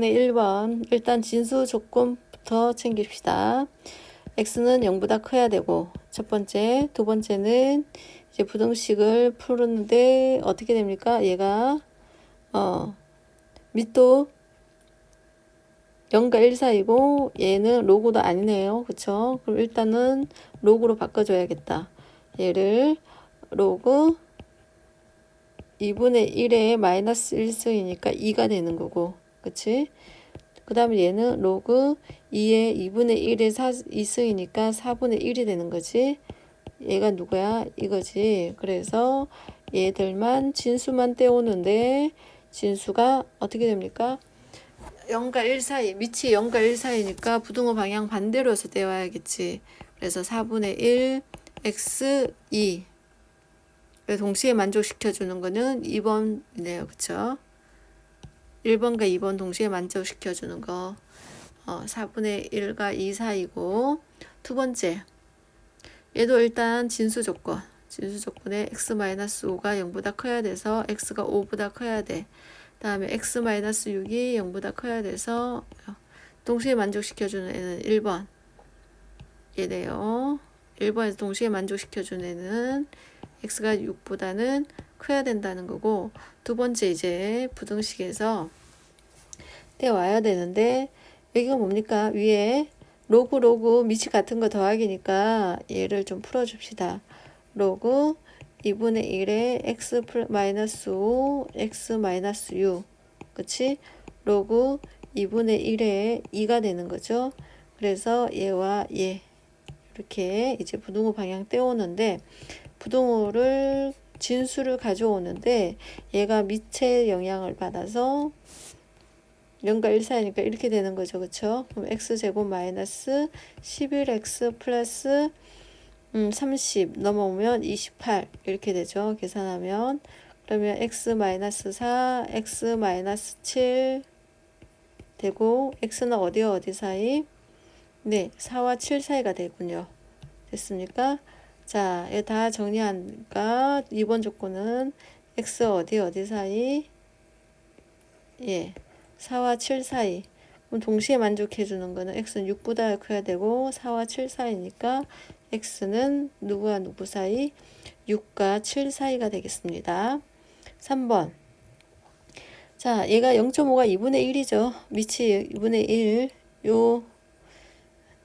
네, 1번. 일단 진수 조건부터 챙깁시다. x는 0보다 커야 되고, 첫 번째. 두 번째는 이제 부등식을 푸는데 어떻게 됩니까? 얘가, 어, 밑도 0과 1 사이고, 얘는 로그도 아니네요. 그쵸? 그럼 일단은 로그로 바꿔줘야겠다. 얘를 로그 2분의 1에 마이너스 1승이니까 2가 되는 거고. 그치? 그 다음에 얘는 로그 2에 2분의 1에 4, 2승이니까 4분의 1이 되는 거지. 얘가 누구야? 이거지. 그래서 얘들만 진수만 떼오는데 진수가 어떻게 됩니까? 0과 1 사이, 밑이 0과 1 사이니까 부등호 방향 반대로 해서 떼와야겠지. 그래서 4분의 1, x 2. 동시에 만족시켜주는 거는 2번이네요. 그쵸? 1번과 2번 동시에 만족시켜주는 거. 어, 4분의 1과 2 사이고. 두 번째 얘도 일단 진수 조건. 진수 조건에 x-5가 0보다 커야 돼서 x가 5보다 커야 돼. 다음에 x-6이 0보다 커야 돼서 동시에 만족시켜주는 애는 1번. 얘네요. 1번에서 동시에 만족시켜주는 애는 x가 6보다는 커야 된다는 거고 두 번째 이제 부등식에서 떼와야 되는데 여기가 뭡니까? 위에 로그 로그 밑이 같은 거 더하기니까 얘를 좀 풀어줍시다. 로그 2분의 1에 x 마이너스 5 x 마이너스 6 그치? 로그 2분의 1에 2가 되는 거죠? 그래서 얘와 얘. 이렇게 이제 부등호 방향 떼오는데 부등호를 진수를 가져오는데 얘가 밑의 영향을 받아서 0과 1 사이니까 이렇게 되는 거죠. 그쵸? 그럼 x제곱 마이너스 11x 플러스 음, 30 넘어오면 28 이렇게 되죠. 계산하면 그러면 x 마이너스 4, x 마이너스 7 되고 x는 어디와 어디 사이? 네, 4와 7 사이가 되군요. 됐습니까? 자, 이거 다 정리하니까 2번 조건은 x 어디 어디 사이? 예, 4와 7 사이. 그럼 동시에 만족해 주는 거는 x는 6보다 커야 되고 4와 7 사이니까 x는 누구와 누구 사이? 6과 7 사이가 되겠습니다. 3번. 자, 얘가 0.5가 2분의 1이죠. 밑이 2분의 1. 요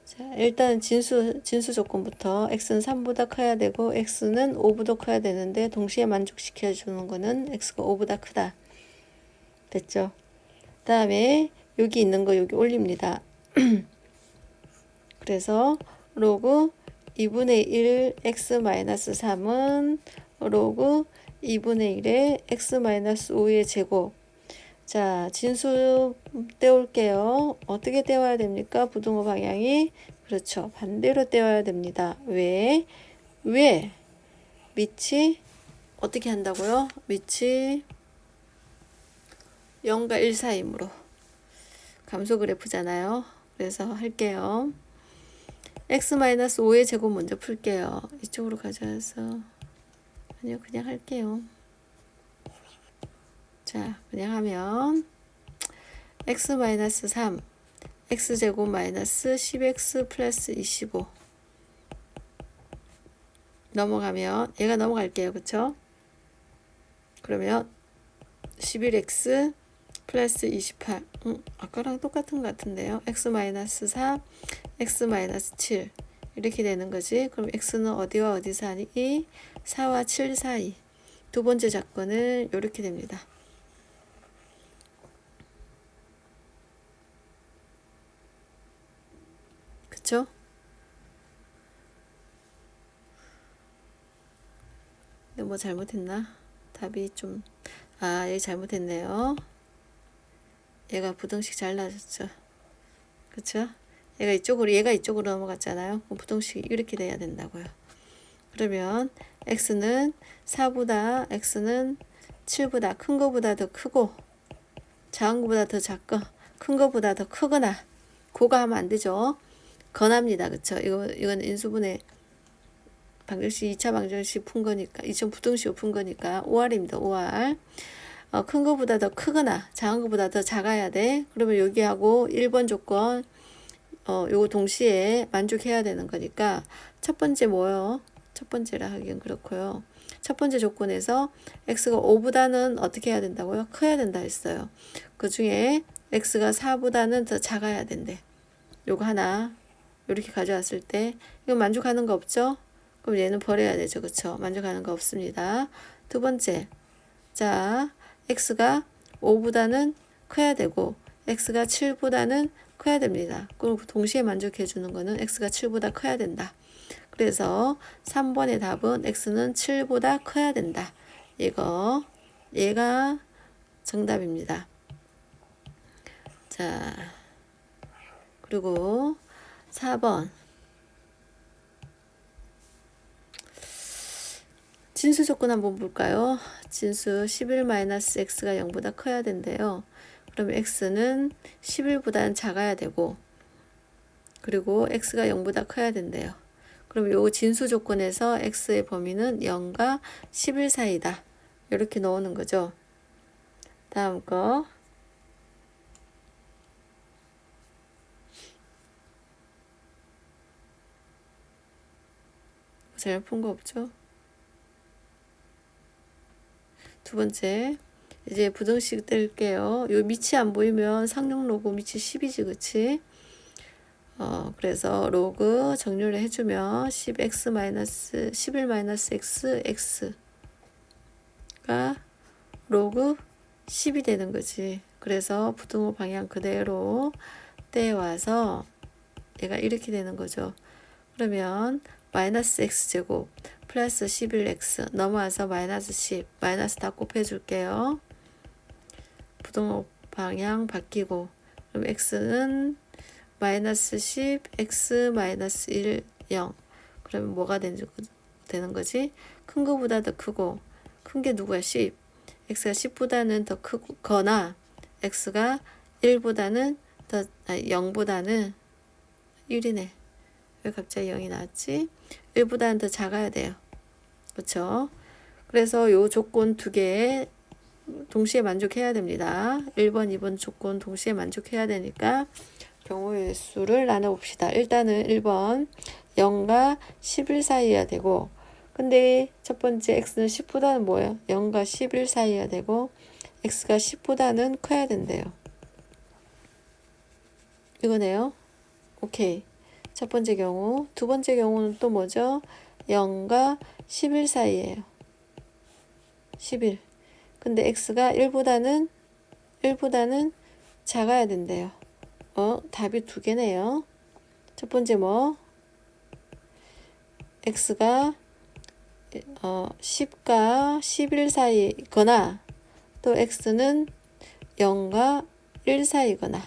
자, 일단 진수, 진수 조건부터 x는 3보다 커야 되고 x는 5보다 커야 되는데 동시에 만족시켜 주는 거는 x가 5보다 크다. 됐죠? 그 다음에 여기 있는 거 여기 올립니다. 그래서 로그 2분의 1 x 3은 로그 2분의 1의 x 5의 제곱 자, 진수 떼올게요. 어떻게 떼와야 됩니까? 부등호 방향이 그렇죠. 반대로 떼와야 됩니다. 왜? 왜? 밑이 어떻게 한다고요? 밑이 0과 1 사이므로 감소 그래프잖아요. 그래서 할게요. x-5의 제곱 먼저 풀게요. 이쪽으로 가져와서 아니요 그냥 할게요. 자, 그냥 하면 x-3 x제곱 마이너스 10x 플러스 25 넘어가면 얘가 넘어갈게요. 그쵸? 그러면 11x 플러스 28 음, 아까랑 똑같은 것 같은데요. x 마이너스 4 x 마이너스 7 이렇게 되는 거지. 그럼 x는 어디와 어디 사이? 4와 7 사이. 두 번째 조건은 이렇게 됩니다. 그쵸? 근데 뭐 잘못했나? 답이 좀, 아, 여기 잘못했네요. 얘가 부등식 잘라졌죠. 그쵸? 얘가 이쪽으로, 얘가 이쪽으로 넘어갔잖아요. 그럼 부등식이 이렇게 돼야 된다고요. 그러면 x는 4보다, x는 7보다 큰 거보다 더 크고, 작은 거보다 더 작고, 큰 거보다 더 크거나, 고가 하면 안 되죠. 건합니다. 그쵸? 이거, 이건 인수분해 방정식 2차 방정식 푼 거니까, 2차 부등식 푼 거니까 5R입니다. 5R. 어, 큰 거보다 더 크거나 작은 거보다 더 작아야 돼. 그러면 여기하고 1번 조건 어, 요거 동시에 만족해야 되는 거니까 첫 번째 뭐요? 첫 번째라 하기엔 그렇고요. 첫 번째 조건에서 x가 5보다는 어떻게 해야 된다고요? 커야 된다 했어요. 그 중에 x가 4보다는 더 작아야 된대. 요거 하나 이렇게 가져왔을 때 이거 만족하는 거 없죠? 그럼 얘는 버려야 되죠. 그쵸? 만족하는 거 없습니다. 두 번째 자 x가 5보다는 커야 되고 x가 7보다는 커야 됩니다. 그럼 동시에 만족해 주는 거는 x가 7보다 커야 된다. 그래서 3번의 답은 x는 7보다 커야 된다. 이거 얘가 정답입니다. 자 그리고 4번 진수 조건 한번 볼까요? 진수 11-x가 0보다 커야 된대요. 그럼 x는 11보다는 작아야 되고 그리고 x가 0보다 커야 된대요. 그럼 요 진수 조건에서 x의 범위는 0과 11 사이다. 이렇게 넣는 거죠. 다음 거 잘못 푼거 없죠? 두 번째 이제 부등식 뗄게요. 요 밑이 안 보이면 상용 로그 밑이 10이지 그치? 어 그래서 로그 정렬을 해주면 10x 마이너스 11 마이너스 x x가 로그 10이 되는 거지. 그래서 부등호 방향 그대로 떼와서 얘가 이렇게 되는 거죠. 그러면 마이너스 x제곱 플러스 11x 넘어와서 마이너스 10 마이너스 다 곱해줄게요. 부동호 방향 바뀌고 그럼 x는 마이너스 10 x 마이너스 1 0 그러면 뭐가 되는, 되는 거지? 큰 거보다 더 크고 큰 게 누구야? 10 x가 10보다는 더 크거나 x가 1보다는 더 아니, 0보다는 1이네. 왜 갑자기 0이 나왔지? 1보다는 더 작아야 돼요. 그렇죠? 그래서 요 조건 두 개 동시에 만족해야 됩니다. 1번, 2번 조건 동시에 만족해야 되니까 경우의 수를 나눠봅시다. 일단은 1번 0과 11 사이여야 되고 근데 첫 번째 x는 10보다는 뭐예요? 0과 11 사이여야 되고 x가 10보다는 커야 된대요. 이거네요. 오케이. 첫 번째 경우. 두 번째 경우는 또 뭐죠? 0과 11 사이에요. 11. 근데 x가 1보다는 1보다는 작아야 된대요. 어, 답이 두 개네요. 첫 번째 뭐? x가 어, 10과 11 사이거나 또 x는 0과 1 사이거나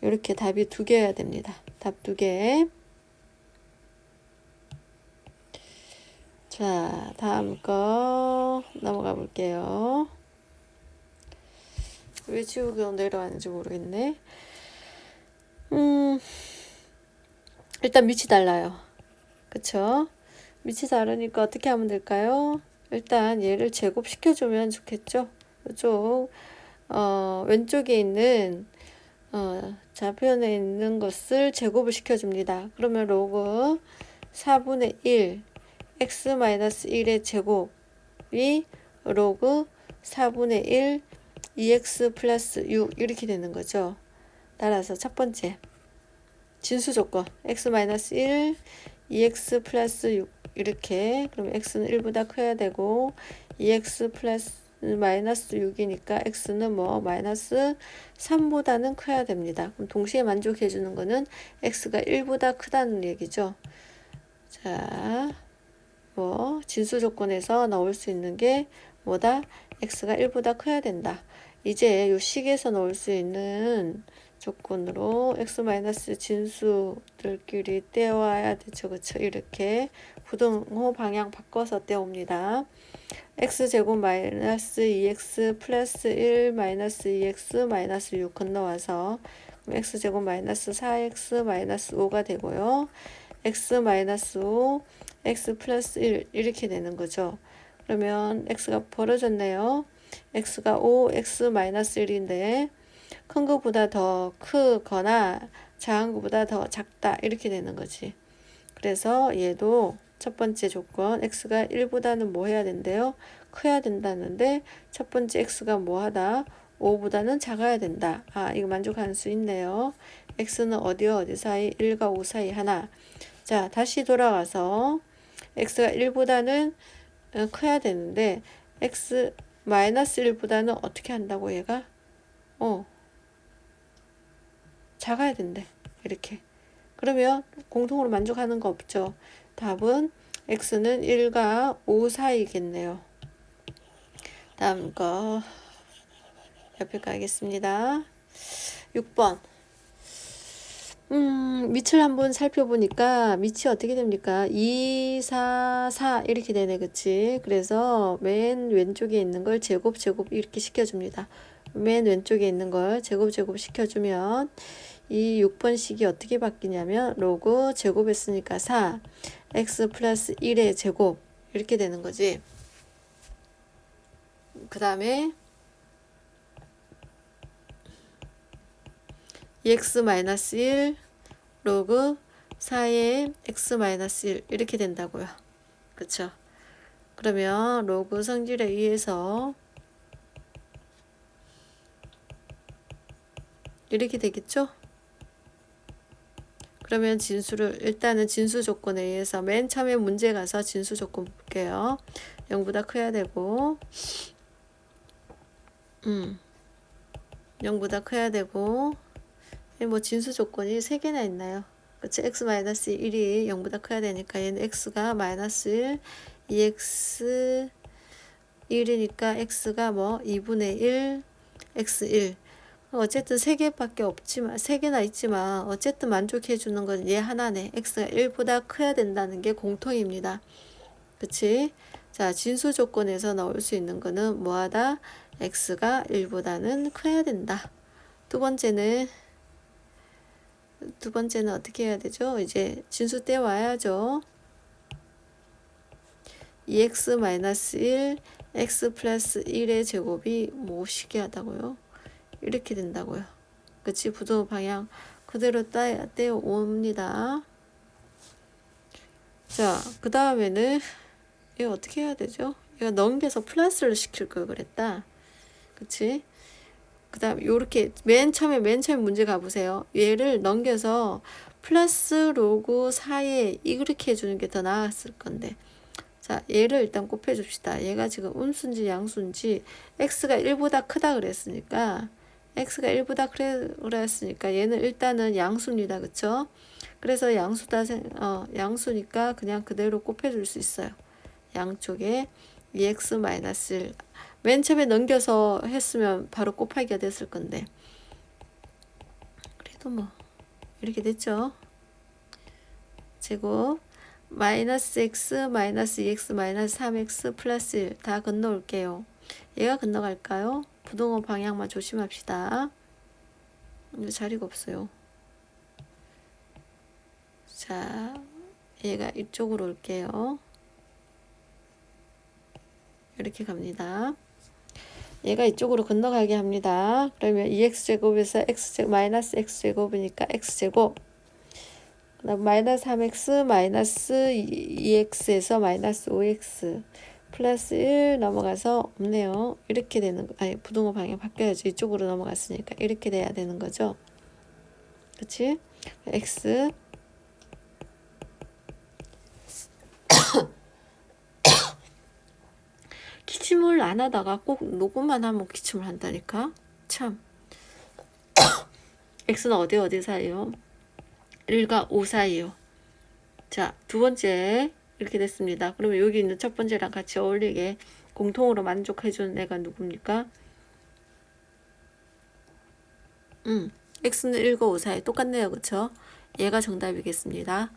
이렇게 답이 두 개여야 됩니다. 답 두 개. 자, 다음 거 넘어가 볼게요. 왜 지우개가 내려왔는지 모르겠네. 음, 일단 밑이 달라요. 그쵸? 밑이 다르니까 어떻게 하면 될까요? 일단 얘를 제곱시켜주면 좋겠죠? 이쪽, 어, 왼쪽에 있는, 어, 좌편에 있는 것을 제곱을 시켜줍니다. 그러면 로그 4분의 1, x-1의 제곱이 로그 4분의 1 2x 플러스 6 이렇게 되는 거죠. 따라서 첫 번째 진수 조건 x-1 2x 플러스 6 이렇게 그럼 x는 1보다 커야 되고 2x 플러스 마이너스 6이니까 x는 뭐 마이너스 3보다는 커야 됩니다. 그럼 동시에 만족해 주는 거는 x가 1보다 크다는 얘기죠. 자, 뭐 진수 조건에서 나올 수 있는 게 뭐다? x가 1보다 커야 된다. 이제 요 식에서 넣을 수 있는 조건으로 x 마이너스 진수들끼리 떼와야 되죠. 그쵸? 이렇게 부등호 방향 바꿔서 떼옵니다. x제곱 마이너스 2x 플러스 1 마이너스 2x 마이너스 6 건너와서 x제곱 마이너스 4x 마이너스 5가 되고요. X 마이너스 5 x 플러스 1 이렇게 되는 거죠. 그러면 x가 벌어졌네요. x가 5, x 마이너스 1인데 큰 것보다 더 크거나 작은 것보다 더 작다 이렇게 되는 거지. 그래서 얘도 첫 번째 조건 x가 1보다는 뭐 해야 된대요? 커야 된다는데 첫 번째 x가 뭐 하다? 5보다는 작아야 된다. 아, 이거 만족할 수 있네요. x는 어디와 어디 사이? 1과 5 사이 하나. 자, 다시 돌아가서 x가 1보다는 어, 커야 되는데 x 마이너스 1보다는 어떻게 한다고 얘가? 어. 작아야 된대. 이렇게. 그러면 공통으로 만족하는 거 없죠. 답은 x는 1과 5 사이겠네요. 다음 거 옆에 가겠습니다. 6번. 음, 밑을 한번 살펴보니까 밑이 어떻게 됩니까? 2, 4, 4 이렇게 되네, 그치? 그래서 맨 왼쪽에 있는 걸 제곱, 제곱 이렇게 시켜줍니다. 맨 왼쪽에 있는 걸 제곱, 제곱 시켜주면 이 6번식이 어떻게 바뀌냐면 로그 제곱했으니까 4, x 플러스 1의 제곱 이렇게 되는 거지. 그 다음에 2x 마이너스 1 로그 4의 x 마이너스 1 이렇게 된다고요. 그쵸? 그러면 로그 성질에 의해서 이렇게 되겠죠? 그러면 진수를 일단은 진수 조건에 의해서 맨 처음에 문제 가서 진수 조건 볼게요. 0보다 커야 되고 음 0보다 커야 되고 뭐 진수 조건이 세 개나 있나요? 그치 x 마이너스 1이 0보다 커야 되니까 얘는 x가 마이너스 1 2x 1이니까 x가 뭐 2분의 1 x1 어쨌든 세 개밖에 없지만 세 개나 있지만 어쨌든 만족해 주는 건 얘 하나네. x가 1보다 커야 된다는 게 공통입니다. 그치? 자, 진수 조건에서 나올 수 있는 거는 뭐하다? x가 1보다는 커야 된다. 두 번째는 두 번째는 어떻게 해야 되죠? 이제 진수 떼 와야죠. 2x-1 x 플러스 1의 제곱이 뭐 시기하다고요? 이렇게 된다고요. 그치? 부도 방향 그대로 따, 떼어 옵니다. 자, 그 다음에는 이거 어떻게 해야 되죠? 이거 넘겨서 플러스를 시킬 걸 그랬다. 그치? 그 다음 요렇게 맨 처음에 맨 처음에 문제 가보세요. 얘를 넘겨서 플러스 로그 4에 이렇게 해주는 게 더 나았을 건데 자 얘를 일단 곱해 줍시다. 얘가 지금 음수인지 양수인지 x가 1보다 크다 그랬으니까 x가 1보다 그랬으니까 얘는 일단은 양수입니다. 그쵸? 그래서 양수다, 어, 양수니까 그냥 그대로 곱해줄 수 있어요. 양쪽에 2x 마이너스 1. 맨 처음에 넘겨서 했으면 바로 곱하기가 됐을 건데. 그래도 뭐, 이렇게 됐죠? 제곱, 마이너스 x, 마이너스 2x, 마이너스 3x, 플러스 1. 다 건너올게요. 얘가 건너갈까요? 부동호 방향만 조심합시다. 근데 자리가 없어요. 자, 얘가 이쪽으로 올게요. 이렇게 갑니다. 얘가 이쪽으로 건너가게 합니다. 그러면 2x제곱에서 x제곱 마이너스 x제곱이니까 x제곱 마이너스 3x 마이너스 2x에서 마이너스 5x 플러스 1 넘어가서 없네요. 이렇게 되는 거, 아니, 부동호 방향 바뀌어야지. 이쪽으로 넘어갔으니까. 이렇게 돼야 되는 거죠. 그치? X. 기침을 안 하다가 꼭 녹음만 하면 기침을 한다니까? 참. X는 어디 어디 사이요? 1과 5 사이요. 자, 두 번째. 이렇게 됐습니다. 그러면 여기 있는 첫 번째랑 같이 어울리게 공통으로 만족해주는 애가 누굽니까? 음, x는 1과 5 사이 똑같네요. 그쵸? 얘가 정답이겠습니다.